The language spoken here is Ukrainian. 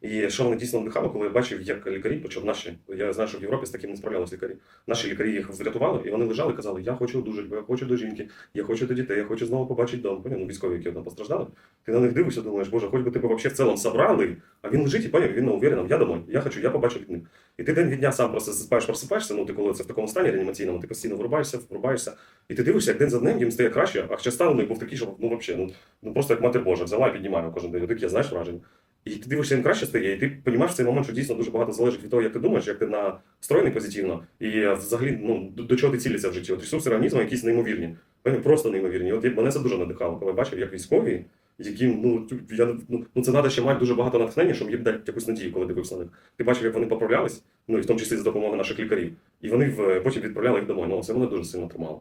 І що мене дійсно надихало, коли я бачив, як лікарі, причому наші, я знаю, що в Європі з таким не справлялися лікарі. Наші лікарі їх врятували, і вони лежали і казали, я хочу бо я хочу до жінки, я хочу до дітей, я хочу знову побачити дом. Ну, військові, які там постраждали. Ти на них дивишся, думаєш, боже, хоч би тебе вообще в цілому собрали, а він лежить і поняв, він уверен, я домой, я хочу, я побачу від них. І ти день від дня сам просто засипаєш, просипаєшся, ну ти коли це в такому стані реанімаційному, ти постійно врубаєшся, врубаєшся, і ти дивишся, як день за днем їм стає краще, а ще стан у них був такий, що ну взагалі, ну, ну просто як матір Божа, взяла і піднімає кожен день. Таке, знаєш, враження. І ти дивишся, їм краще стає, і ти розумієш в цей момент, що дійсно дуже багато залежить від того, як ти думаєш, як ти настроєний позитивно, і е, взагалі ну, до, до чого ти цілишся в житті. От ресурси організму якісь неймовірні. Вони Просто неймовірні. От мене це дуже надихало, коли бачив, як військові, яким ну я ну, ну це треба ще мати дуже багато натхнення, щоб їм дати якусь надію, коли дивився на них. Ти бачив, як вони поправлялись, ну і в тому числі за допомогою наших лікарів. І вони потім відправляли їх домой. Ну це мене дуже сильно тримало.